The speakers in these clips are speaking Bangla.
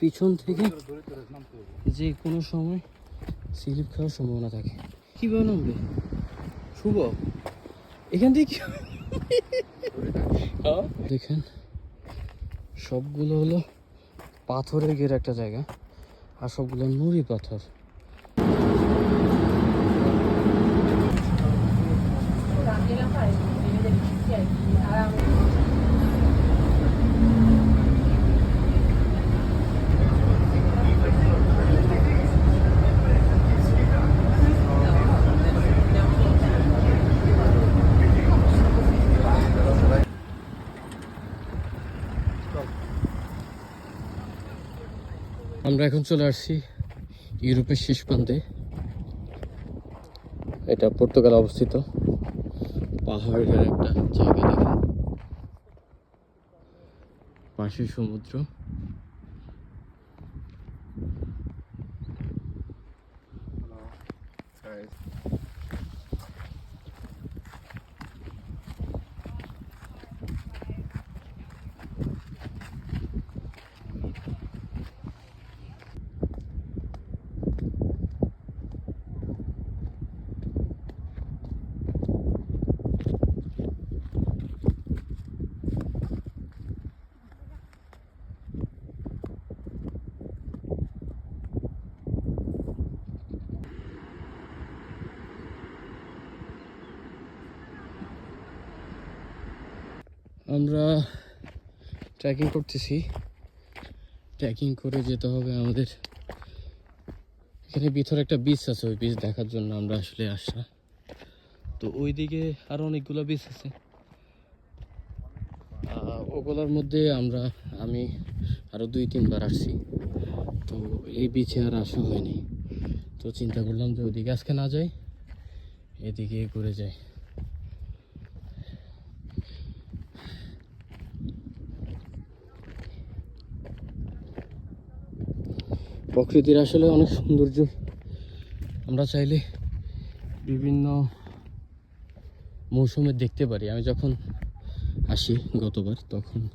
পিছন থেকে যে কোনো সময় স্লিপ খাওয়ার সম্ভাবনা থাকে। কীভাবে নামবে? শুভ? এখান থেকে হ্যাঁ? দেখেন সবগুলো হলো পাথরের ঘেরা একটা জায়গা আর সবগুলো নুড়ি পাথর। আমরা এখন চলে আসছি ইউরোপের শেষ প্রান্তে। এটা পর্তুগাল অবস্থিত। পাহাড়ের একটা জায়গা দেখেন। পাশে সমুদ্র। আমরা ট্রেকিং করতেছি। ট্রেকিং করে যেতে হবে আমাদের। এখানে ভিতরে একটা বিচ আছে, ওই বিচ দেখার জন্য আমরা আসলে আসলাম। তো ওইদিকে আরও অনেকগুলো বিচ আছে। ওগুলোর মধ্যে আমরা, আমি আরও দুই, তিনবার আসছি। তো এই বিচে আর আসা হয়নি। তো চিন্তা করলাম যে ওইদিকে আজকে না যাই, এদিকে ঘুরে যাই। প্রকৃতির আসলে অনেক সৌন্দর্য। আমরা চাইলে বিভিন্ন মৌসুমে দেখতে পারি। আমি যখন আসি গতবার, তখন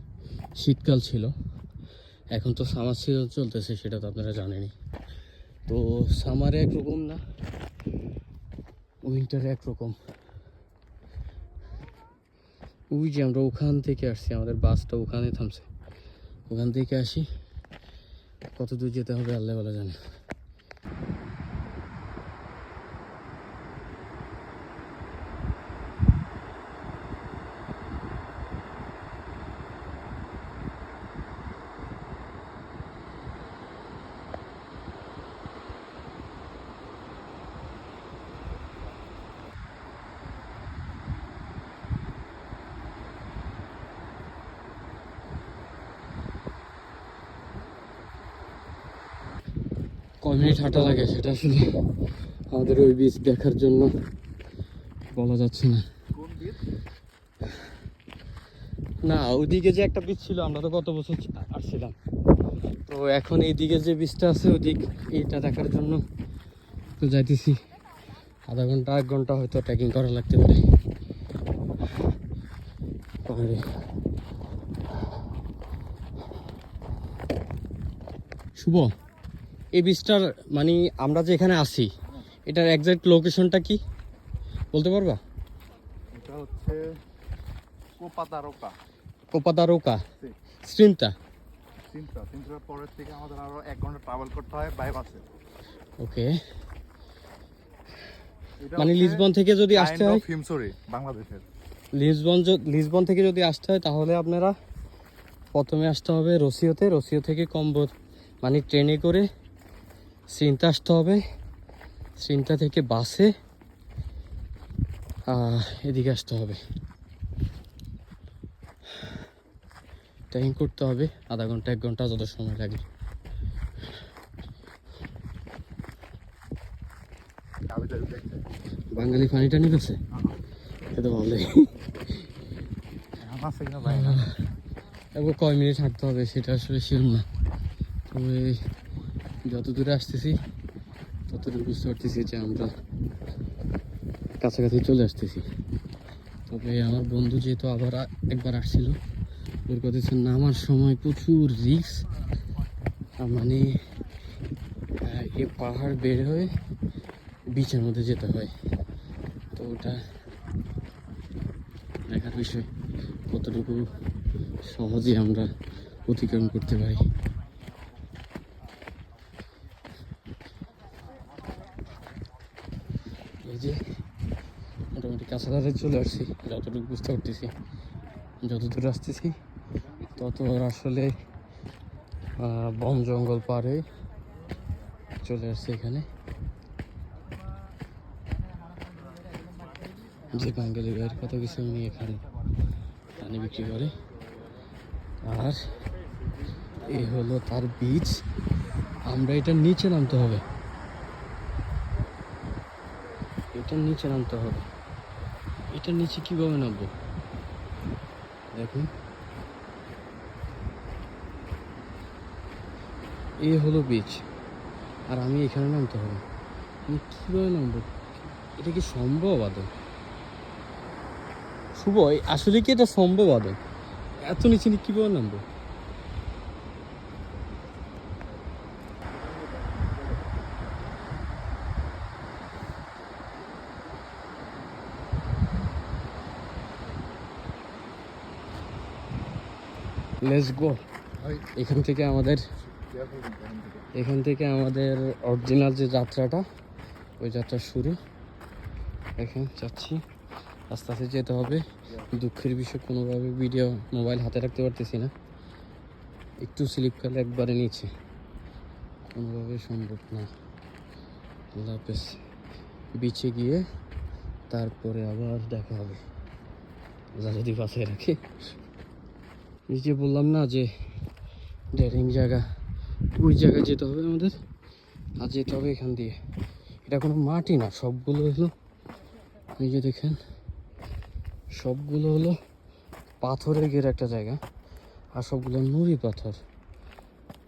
শীতকাল ছিল। এখন তো সামার সিজন চলতেছে, সেটা তো আপনারা জানেনই। তো সামারে একরকম না উইন্টারে একরকম। ওই যে আমরা ওখান থেকে আসছি, আমাদের বাসটা ওখানে থামছে। ওখান থেকে আসি। কত দূর যেতে হবে আল্লাহ বলা জানে। কয় মিনিট হাঁটা লাগে সেটা আসলে আমাদের ওই বীজ দেখার জন্য বলা যাচ্ছে না। না ওইদিকে যে একটা বীজ ছিল আমরা তো গত বছর আসছিলাম তো এখন এইদিকে যে বীজটা আছে ওদিক এইটা দেখার জন্য তো যাইতেছি। আধা ঘণ্টা এক ঘণ্টা হয়তো ট্রেকিং করা লাগতে পারে। পাহাড়ে। শুভ। এই বীজটার মানে আমরা যে এখানে আছি এটার একজ্যাক্ট লোকেশনটা কি? বলতে পারবা? এটা হচ্ছে কোপাতারোকা। কোপাদারোকা স্ট্রিমটা তিনটা তিনটার পরের থেকে আমাদের আরও এক ঘণ্টা ট্রাভেল করতে হয় বাই বাসে ওকে। মানে লিসবন থেকে যদি আসতে হয় হিমসরি বাংলাদেশের লিসবন লিসবন থেকে যদি আসতে হয় তাহলে আপনারা প্রথমে আসতে হবে রসিওতে রসিও থেকে কম্বর মানে ট্রেনে করে সিনটা আসতে হবে। সিনটা থেকে বাসে এদিকে আসতে হবে। ট্রেকিং করতে হবে, আধা ঘণ্টা, এক ঘণ্টা যত সময় লাগে। বাঙালি পানিটা নিয়ে গেছে? এটা ভালোই। আমার সেখানে ভাই না এবার কয় মিনিট হাঁটতে হবে সেটা আসলে শিওর না। তবে যত দূরে আসতেছি, তত দূর বুঝতে পারতেছি যে আমরা কাছাকাছি চলে আসতেছি। তবে আমার বন্ধু যেহেতু আবার একবার আসছিল, ওর কথা নামার সময় প্রচুর রিক্স মানে এ পাহাড় বের হয়ে বিচের মধ্যে যেতে হয়। তো ওটা দেখার বিষয়, কতটুকু সহজে আমরা অতিক্রম করতে পারি। এই যে মোটামুটি কাছাকাছি চলে আসছি, যতটুকু বুঝতে পারতেছি, যতদূর আসতেছি তত আসলে বন জঙ্গল পার চলে আসছে এখানে। যে বাঙালি ভাইয়ের কত কিছু উনি এখানে পানি বিক্রি করে। আর এই হলো তার বীজ। আমরা এটার নিচে নামতে হবে। এটার নিচে নামতে হবে। এটার নিচে কীভাবে নামবো? দেখুন। এ হলো বীজ। আর আমি এখানে নামতে হবে। আমি কীভাবে নামবো? এটা কি সম্ভব, আদৌ? শুভ আসলে কি এটা সম্ভব, আদৌ? এত নিচে কীভাবে নামবো? লেটস গো এখান থেকে আমাদের এখান থেকে আমাদের অরিজিনাল যে যাত্রাটা ওই যাত্রা শুরু। এখন যাচ্ছি। আস্তে আস্তে যেতে হবে। দুঃখের বিষয় কোনোভাবে ভিডিও মোবাইল হাতে রাখতে পারতেছি না। একটু স্লিপ খেলে একবারে নিচে। কোনোভাবে সম্ভব না। আল্লাহ হাফেজ। বিচে গিয়ে তারপরে আবার দেখা হবে। যা যদি বাসায় রাখে। এই যে বললাম না যে ডেরিং জায়গা, ওই জায়গায় যেতে হবে আমাদের, আর যেতে হবে এখান দিয়ে। এটা কোনো মাটি না, সবগুলো হলো, এই যে দেখেন, সবগুলো হলো পাথরের ঘের একটা জায়গা, আর সবগুলো নুড়ি পাথর।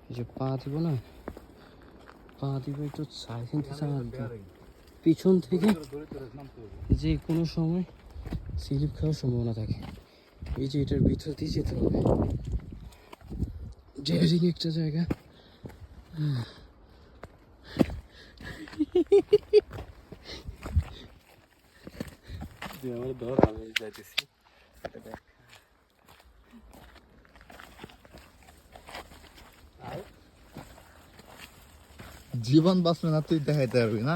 এই যে পা দিব না, পা দিব একটু সাইড থেকে পিছন থেকে যে কোনো সময় স্লিপ খাওয়ার সম্ভাবনা থাকে। এই যে এটার ভিতর দিয়ে যেতে হবে। ডেয়ারিং একটা জায়গা। আমার ধর আমি যাইতেছি। জীবন বাঁচবে না তুই দেখাইতে পারবি না।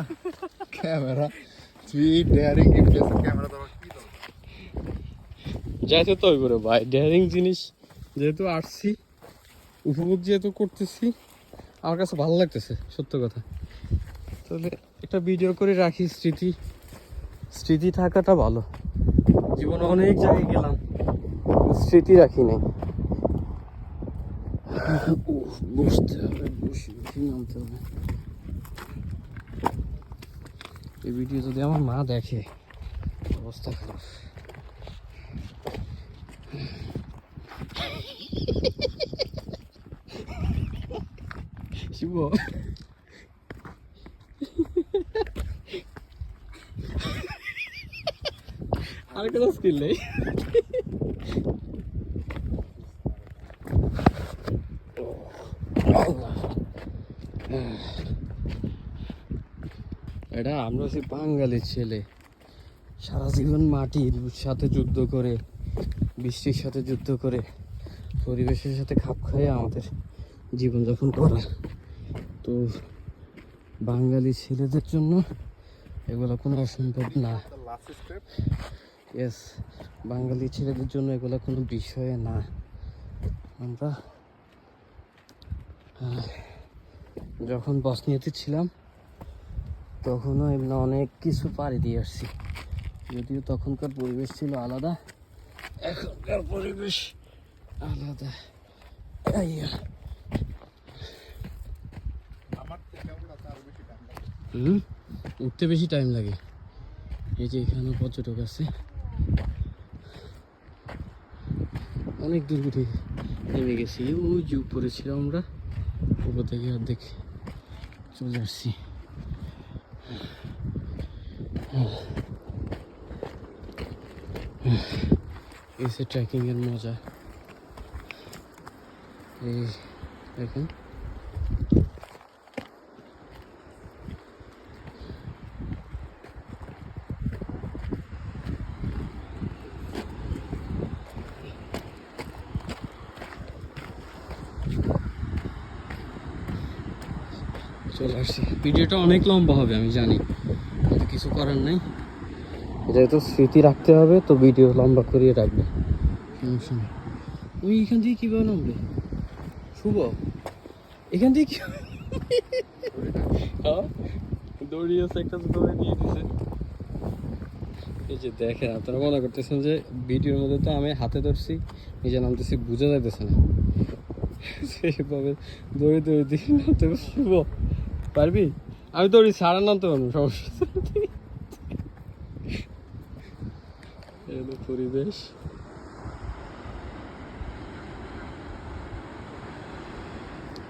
ক্যামেরা তুই ডেয়ারিং ক্যামেরা যাইতে তো করে ভাই। ডেয়ারিং জিনিস যেহেতু আসছি উপভোগ যেহেতু করতেছি আমার কাছে ভালো লাগতেছে সত্য কথা। তাহলে একটা ভিডিও করে রাখি স্মৃতি। স্মৃতি থাকাটা ভালো। জীবনে অনেক জায়গায় গেলাম স্মৃতি রাখি নাই। উফ, বসতে হবে বসে নামতে হবে। এই ভিডিও যদি আমার মা দেখে অবস্থা খারাপ। শিব আর কোনো এটা আমরা হচ্ছে বাঙালির ছেলে। সারা জীবন মাটির সাথে যুদ্ধ করে, বৃষ্টির সাথে যুদ্ধ করে, পরিবেশের সাথে খাপ খাইয়ে আমাদের জীবনযাপন করা। তো বাঙালি ছেলেদের জন্য এগুলো কোনো অসম্ভব না। বাঙালি ছেলেদের জন্য এগুলো কোনো বিষয় না। আমরা যখন বসনিয়াতে ছিলাম, তখনও এমনি অনেক কিছু পাড়ি দিয়ে আসছি। যদিও তখনকার পরিবেশ ছিল আলাদা, এখনকার পরিবেশ আলাদা। আইয়া। আমার থেকে ওটা আরও বেশি টাইম লাগে উঠতে বেশি টাইম লাগে। এই যে এখানে পর্যটক আছে। অনেক দূর উঠে নেমে গেছি। ওই যে উপরে ছিলাম আমরা। উপর থেকে অর্ধেক চলে আসছি। এসে ট্রেকিংয়ের মজা। এই দেখেন। চলে আসছি। ভিডিওটা অনেক লম্বা হবে আমি জানি। কিন্তু কিছু করার নাই। যেহেতু স্মৃতি রাখতে হবে তো ভিডিও লম্বা করিয়ে রাখবে। সমস্যা নেই। তুমি এখান থেকে কীভাবে নামবে শুভ? এখান থেকে কি হ্যাঁ? দৌড়িয়েছে একটা দৌড়ে দিয়ে দিছে। এই যে দেখেন আপনারা মনে করতেছেন যে ভিডিওর মধ্যে তো আমি হাতে ধরছি নিজে নামতেছি বোঝা যাইতেছে না। সেইভাবে দৌড়ে দৌড়ে দিয়ে নামতে শুভ? পারবি? আমি দৌড়ি সারা নামতে পারব সমস্যা। পরিবেশ।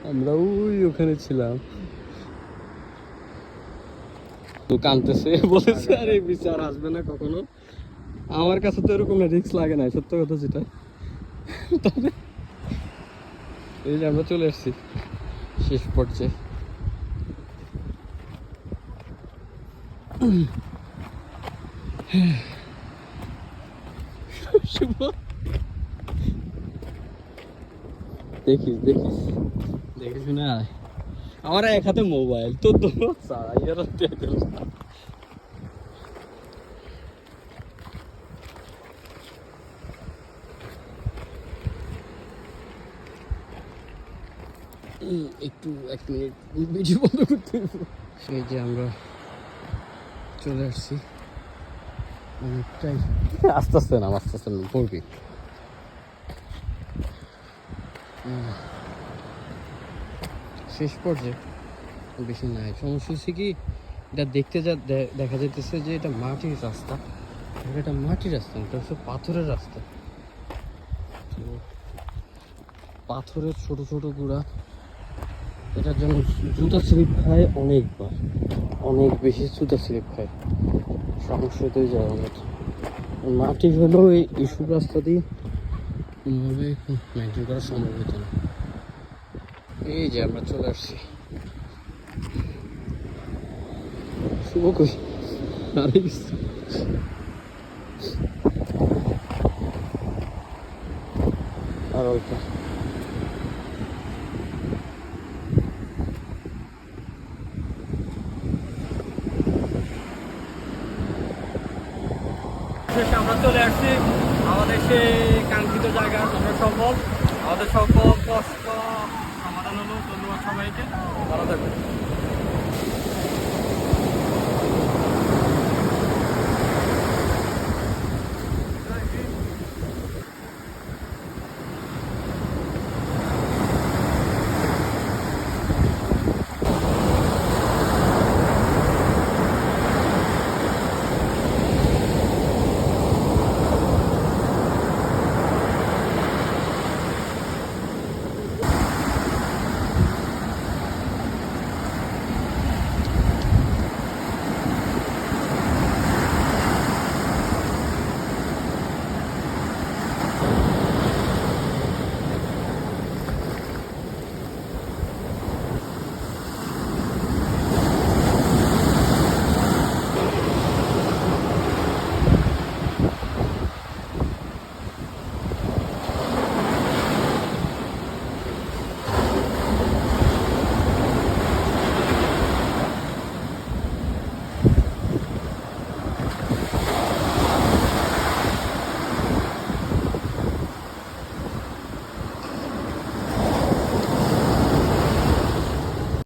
আমরা ওই ওখানে ছিলাম। তো কানতেছে, বলেছে, আর বিচার আসবে না কখনো। আমার কাছে তো এরকম রিস্ক লাগে না সত্য কথা যেটা। তবে এই যে আমরা চলে এসেছি, শেষ পর্যায়ে। আমার এক হাতে মোবাইল তো তো সারা ইয়ার একটু, এক মিনিট বন্ধ করতে। সেই যে আমরা চলে আসছি। অনেকটাই। আস্তে আস্তে নাম আস্তে আস্তে নাম পড়বি শেষ পর্যায়ে বেশি নাই। সমস্যা হচ্ছে কি এটা দেখতে যা দেখা যাইতেছে যে এটা মাটির রাস্তা। এটা মাটির রাস্তা এটা হচ্ছে পাথরের রাস্তা। পাথরের ছোট ছোট গুঁড়া এটার জন্য জুতা স্লিপ খায় অনেকবার। অনেক বেশি জুতা স্লিপ খায়। তো যায় অনেক। মাটি হলো এই ইস্যু রাস্তা দিয়ে কোনোভাবে মেনটেন করা সম্ভব হতো না। এই যে আমরা চলে আসছি। শুভ কই? আরে অল্প শেষে আমরা চলে আসছি আমাদের সেই কাঙ্ক্ষিত সফল আমাদের সকল কষ্ট সমাধান হলো। ধন্যবাদ সবাইকে। ভালো থাকবেন।